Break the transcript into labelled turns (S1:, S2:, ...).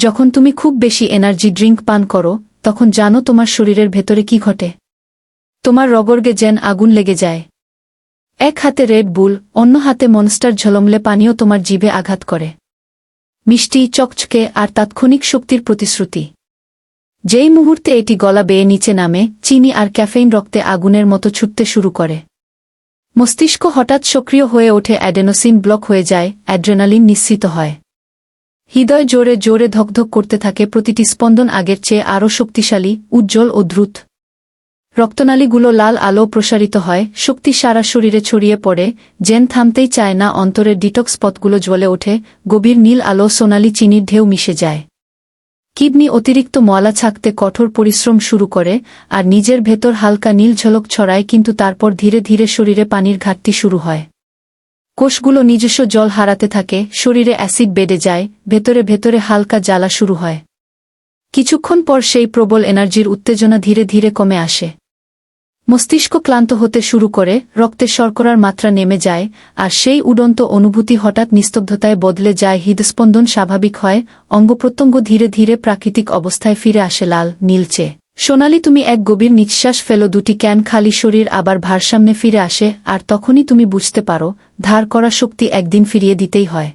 S1: যখন তুমি খুব বেশি এনার্জি ড্রিঙ্ক পান করো, তখন জানো তোমার শরীরের ভেতরে কি ঘটে। তোমার রগর্গে যেন আগুন লেগে যায়। এক হাতে রেড বুল অন্য হাতে মনস্টার ঝলমলে পানীয় তোমার জিভে আঘাত করে। মিষ্টি, চকচকে আর তাৎক্ষণিক শক্তির প্রতিশ্রুতি। যেই মুহূর্তে এটি গলা বেয়ে নিচে নামে, চিনি আর ক্যাফেইন রক্তে আগুনের মতো ছুটতে শুরু করে। মস্তিষ্ক হঠাৎ সক্রিয় হয়ে ওঠে অ্যাডেনোসিন ব্লক হয়ে যায়, অ্যাড্রেনালিন নিশ্চিত হয়। হৃদয় জোরে জোরে ধকধক করতে থাকে প্রতিটি স্পন্দন আগের চেয়ে আরও শক্তিশালী, উজ্জ্বল ও দ্রুত। রক্তনালীগুলো লাল আলো প্রসারিত হয়, শক্তি সারা শরীরে ছড়িয়ে পড়ে জেন থামতেই চায় না অন্তরের ডিটক্স পথগুলো জ্বলে ওঠে, গভীর নীল আলো সোনালি চিনির ঢেউ মিশে যায়। কিডনি অতিরিক্ত ময়লা ছাকতে কঠোর পরিশ্রম শুরু করে, আর নিজের ভেতর হালকা নীল ঝলক ছড়ায় কিন্তু তারপর ধীরে ধীরে শরীরে পানির ঘাটতি শুরু হয়। কোষগুলো নিজস্ব জল হারাতে থাকে, শরীরে অ্যাসিড বেড়ে যায়, ভেতরে ভেতরে হালকা জ্বালা শুরু হয়। কিছুক্ষণ পর সেই প্রবল এনার্জির উত্তেজনা ধীরে ধীরে কমে আসে। মস্তিষ্ক ক্লান্ত হতে শুরু করে, রক্তে শর্করার মাত্রা নেমে যায়, আর সেই উড়ন্ত অনুভূতি হঠাৎ নিস্তব্ধতায় বদলে যায়, হৃদস্পন্দন স্বাভাবিক হয়, অঙ্গপ্রত্যঙ্গ ধীরে ধীরে প্রাকৃতিক অবস্থায় ফিরে আসে লাল, নীলচে। সোনালি, তুমি এক গভীর নিঃশ্বাস ফেলো, দুটি ক্যান খালি শরীর আবার ভারসাম্যে ফিরে আসে, আর তখনই তুমি বুঝতে পারো, ধার করা শক্তি একদিন ফিরিয়ে দিতেই হয়।